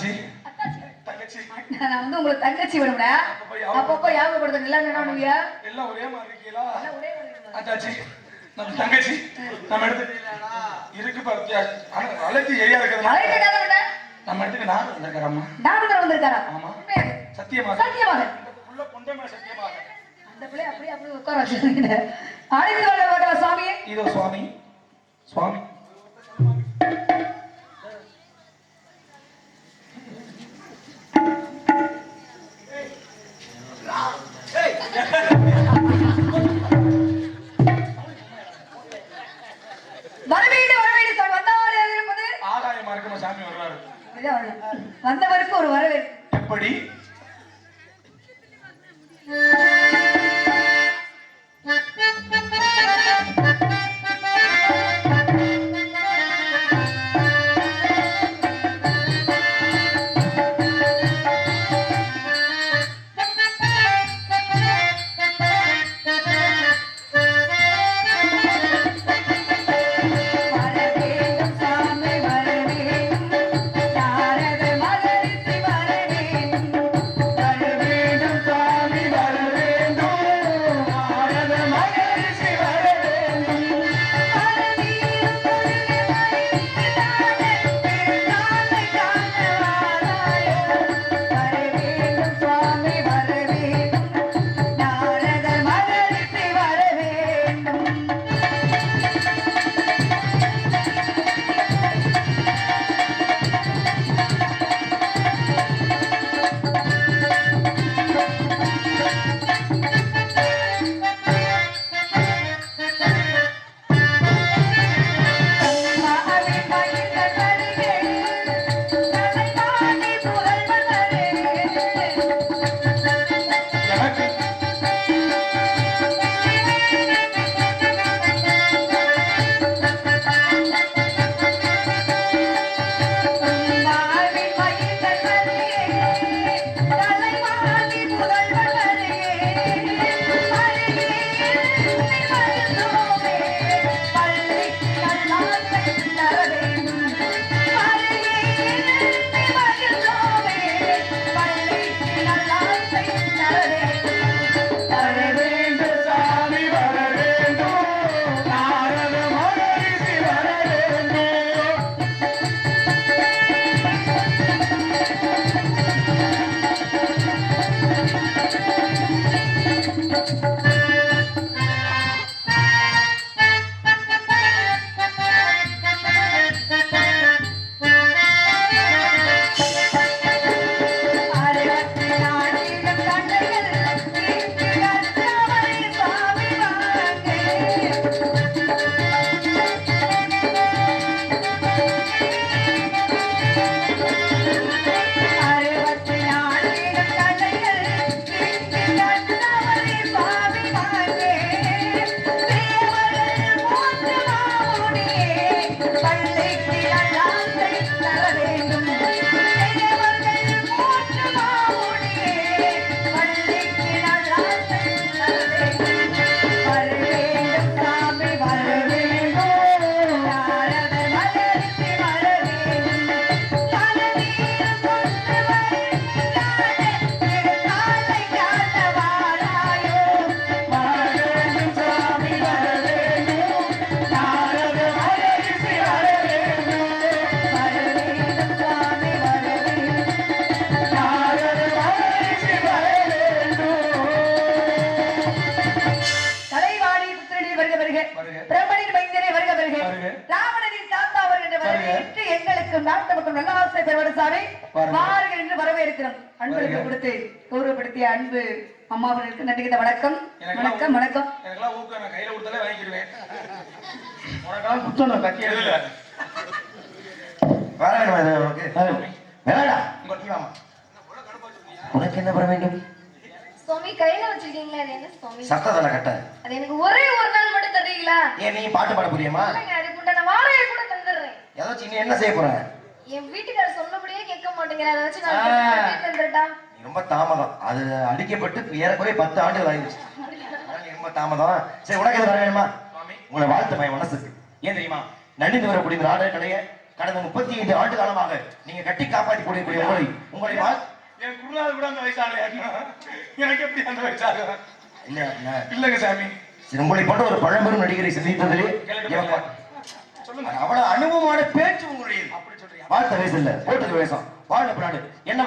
அத்தாச்சி. தங்கச்சி. நான் வந்து உங்களுக்கு தங்கச்சி விடும்ல அப்பப்ப ஞாபகப்படுத்த நல்லா என்ன பண்ணுவியா எல்லாம் ஒரே மாதிரி இருக்கீங்களா? எல்லாம் ஒரே மாதிரி இருக்கணும். அத்தாச்சி நம்ம தங்கச்சி நம்ம எடுத்து இருக்கு பார்த்தியா அழைச்சி ஏரியா இருக்கிறதுனால? நம்ம இடத்துக்கு நான் வந்திருக்கிறோம்மா டாக்டர் வந்திருக்காரா? ஆமா. சத்தியமாக. சத்தியமாக. உள்ள கொண்ட மேல சத்தியமாக. அந்த பிள்ளை அப்படியே அப்படியே உட்கார வச்சிருக்கீங்க. அழைத்து வர பார்க்கலாம் சுவாமியே இதோ சுவாமி. சுவாமி. சாமி வர்றாரு. வந்தவருக்கு ஒரு வரவேற்பு. எப்படி? இருக்கும் நாட்டு மக்கள் நல்ல ஆசை பெறுவது சாமி. பாருங்க. வாருங்கள் என்று வரவேற்கிறோம். அன்புக்கு வருக. கொடுத்து கௌரவப்படுத்திய அன்பு அம்மாவர்களுக்கு நன்றி கிட்ட வணக்கம். வணக்கம் வணக்கம். எனக்கெல்லாம் ஊக்கம் நான் கையில கொடுத்தாலே உனக்கெல்லாம் எழுதல உனக்கு என்ன பண்ண வேண்டும்? சுவாமி கையில வச்சிருக்கீங்களா அது என்ன சுவாமி? சத்ததல கட்ட அது எனக்கு ஒரே ஒரு நாள் மட்டும் தருவீங்களா? ஏன் நீ பாட்டு பாட புரியுமா இல்லைங்க அதுக்கு உண்டான வாடகை கூட ஏதாச்சும் நீ என்ன செய்ய போற? என் வீட்டுக்காரர் சொன்னபடியே கேட்க அதை வச்சு. நான் நீ ரொம்ப தாமதம். அது அடிக்கப்பட்டு ஏறக்குறைய பத்து ஆண்டுகள் ஆயிடுச்சு. ரொம்ப தாமதம். சரி உனக்கு எது வேணுமா? உங்களை வாழ்த்து பையன் மனசுக்கு. ஏன் தெரியுமா? நன்றிந்து வரக்கூடிய இந்த ஆடை கடைய கடந்த முப்பத்தி ஐந்து ஆண்டு காலமாக நீங்க கட்டி காப்பாற்றி கூடிய உங்களை உங்களை வாழ் என் குருநாதர் கூட அந்த எனக்கு எப்படி அந்த வயசாகும் இல்ல இல்ல. இல்லைங்க சாமி. உங்களை போன்ற ஒரு பழம்பெரும் நடிகரை சந்தித்ததிலே அவ்வளவு அனுபவமான பேச்சு உங்களுடைய அப்படி சொல்றியா? வாழ்த்த வயசு இல்ல. வாழ்ந்த பின்னாடு என்ன